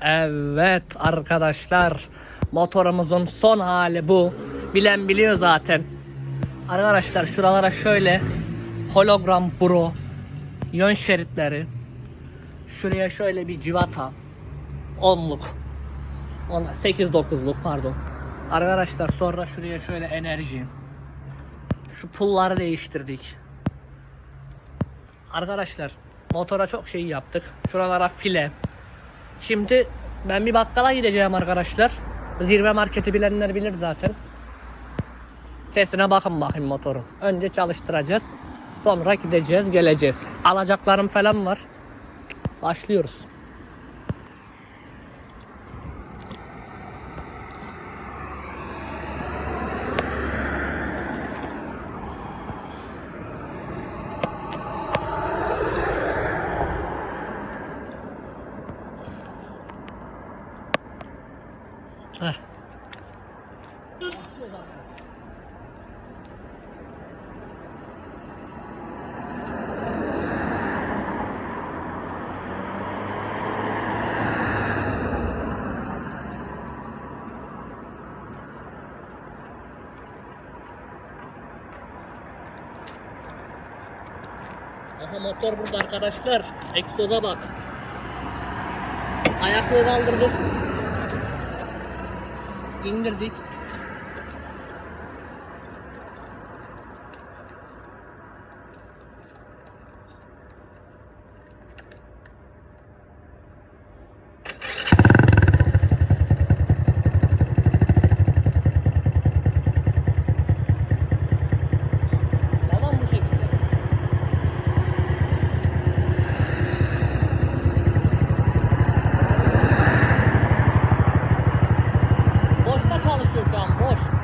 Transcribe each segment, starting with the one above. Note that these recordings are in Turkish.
Evet arkadaşlar motorumuzun son hali bu. Bilen biliyor zaten. Arkadaşlar şuralara şöyle hologram bro yön şeritleri şuraya şöyle bir civata 10'luk 8 9'luk pardon. Arkadaşlar sonra şuraya şöyle enerji şu pulları değiştirdik. Arkadaşlar motora çok şey yaptık. Şuralara file. Şimdi ben bir bakkala gideceğim arkadaşlar. Zirve marketi bilenler bilir zaten. Sesine bakın bakayım motorun. Önce çalıştıracağız. Sonra gideceğiz geleceğiz. Alacaklarım falan var. Başlıyoruz. Heh. Aha motor burada arkadaşlar. Egzoza bak. Ayaklığı kaldırdık. İndirdik. sa ambush.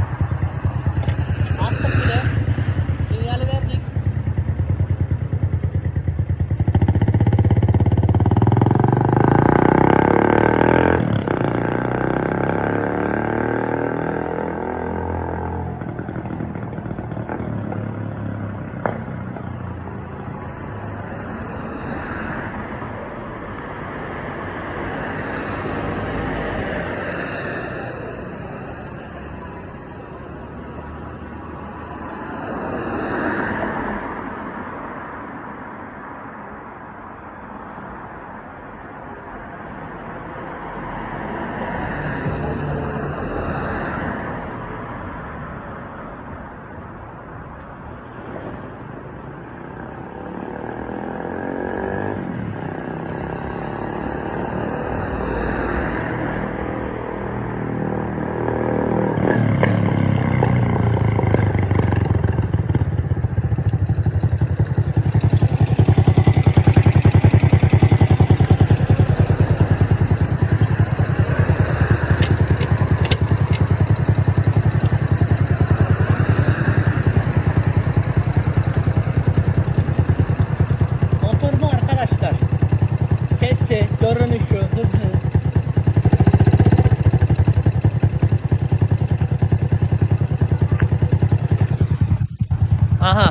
Aha.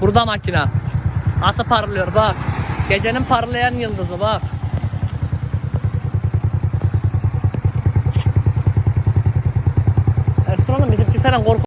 Burada makina. Nasıl parlıyor bak. Gecenin parlayan yıldızı bak. Ersun oğlum bizimki korku